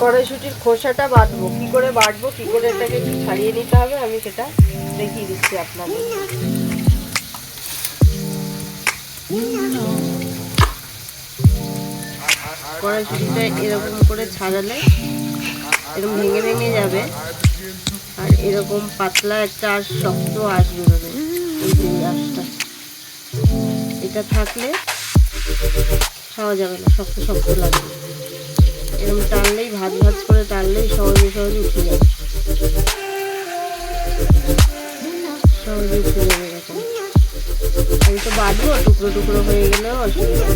কড়াইশুটির খোসাটা বাটবো কি করে বাটবো কি করে এটাকে একটু ছাড়িয়ে নিতে হবে, আমি সেটা দেখিয়ে দিচ্ছি আপনাদের। কড়াইশুটিটা এরকম করে ছাড়ালে এরকম ভেঙে ভেঙে যাবে, আর এরকম পাতলা একটা আর শক্ত আঁশটা এটা থাকলে খাওয়া যাবে না, শক্ত শক্ত লাগবে। এরকম টানলেই ভাজ ভাজ করে টানলেই সহজে সহজে উঠে সহজে উঠে যাবে এরকম। আমি তো বাঁধবো, টুকরো টুকরো হয়ে গেলেও অসুবিধা।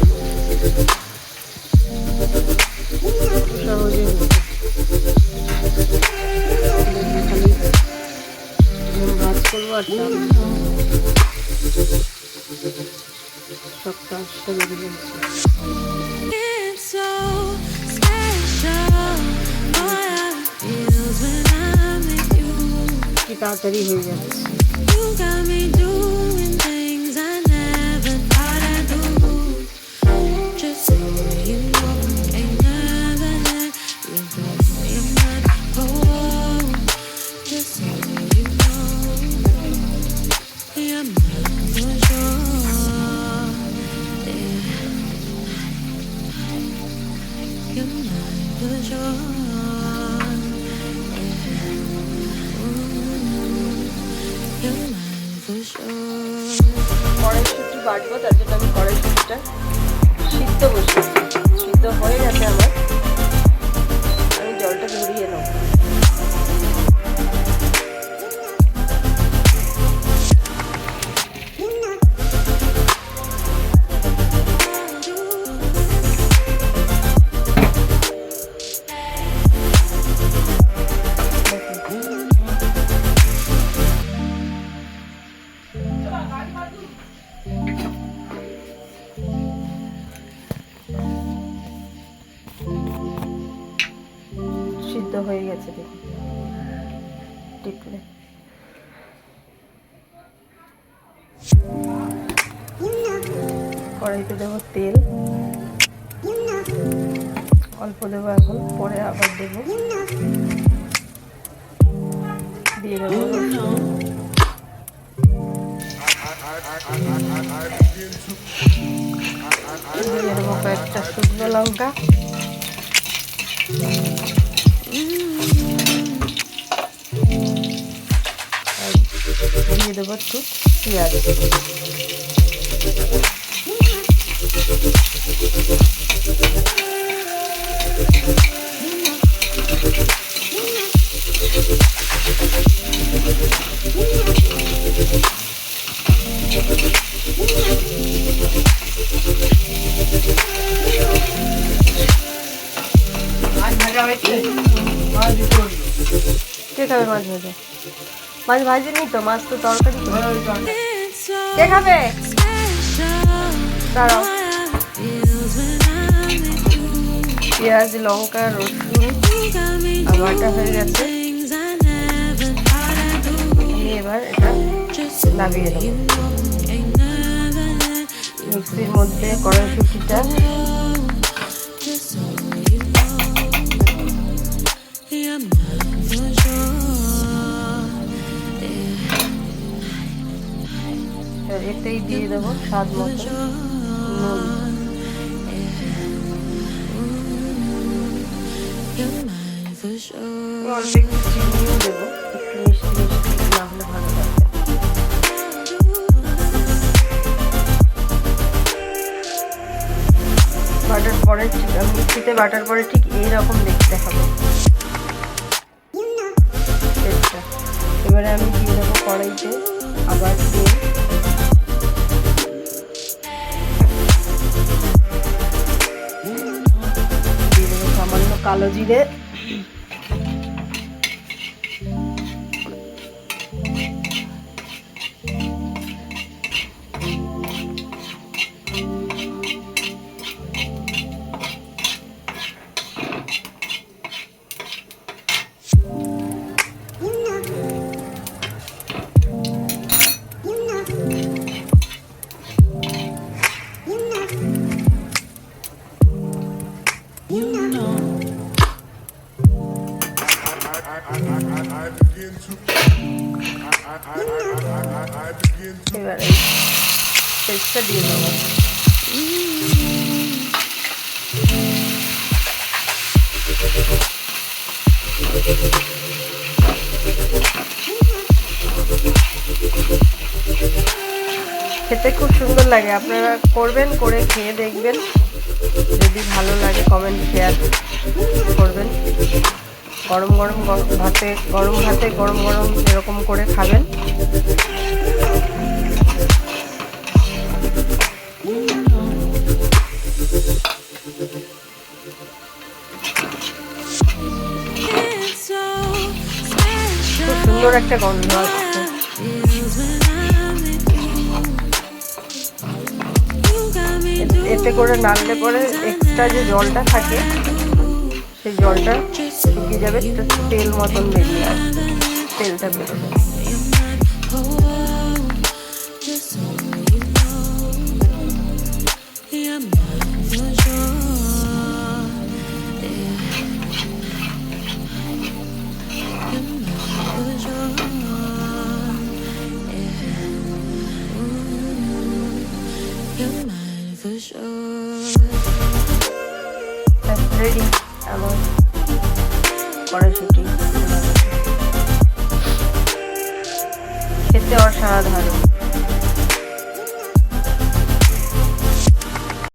সহজে খালি ভাজ করব তাড়াতাড়ি হয়ে যাচ্ছে You're not the joy. বাটবো তার জন্য আমি কড়াইশুটিটা সিদ্ধ বসিয়েছি। সিদ্ধ হয়ে গেছে দেখুন। টিপলে। কড়াইতে দেবো তেল। অল্প দেবো এখন, পরে আবার দেবো। দিয়ে দেবো। দিয়ে দেবো কয়েকটা শুকনো লঙ্কা। দিয়ে দেবো একটু পেঁয়াজ। খাবে মাছ ভাজা? মাছ ভাজি নি তো, মাছ তো তরকারি কে খাবে? পেঁয়াজ, লঙ্কা, রসুন আমারটা হয়ে গেছে। এবার এটা লাগিয়ে দেবো মিক্সির মধ্যে কড়াইশুটিটা এতেই দিয়ে দেবো স্বাদ মতো নুন. অল্প একটু চিনিও দেবো একটু মিষ্টি মিষ্টি না হলে ভালো লাগবে বাটার পরে ঠিক মিক্সিতে বাটার পরে ঠিক এইরকম দেখতে হবে। এবারে আমি দিয়ে দেবো কড়াইতে আবার দিয়ে কালো জিরে খেতে খুব সুন্দর লাগে। আপনারা করবেন, করে খেয়ে দেখবেন। যদি ভালো লাগে কমেন্ট শেয়ার করবেন। গরম গরম ভাতে গরম ভাতে গরম গরম এরকম করে খাবেন। খুব সুন্দর একটা গন্ধ এতে করে নাড়লে পরে এক্সট্রা যে জলটা থাকে, সেই জলটা শুকিয়ে যাবে? একটা তেল মতন বেরিয়ে আসবে তেলটা বেরোবে। You're mine, করে সেটি। খেতে অসাধারণ।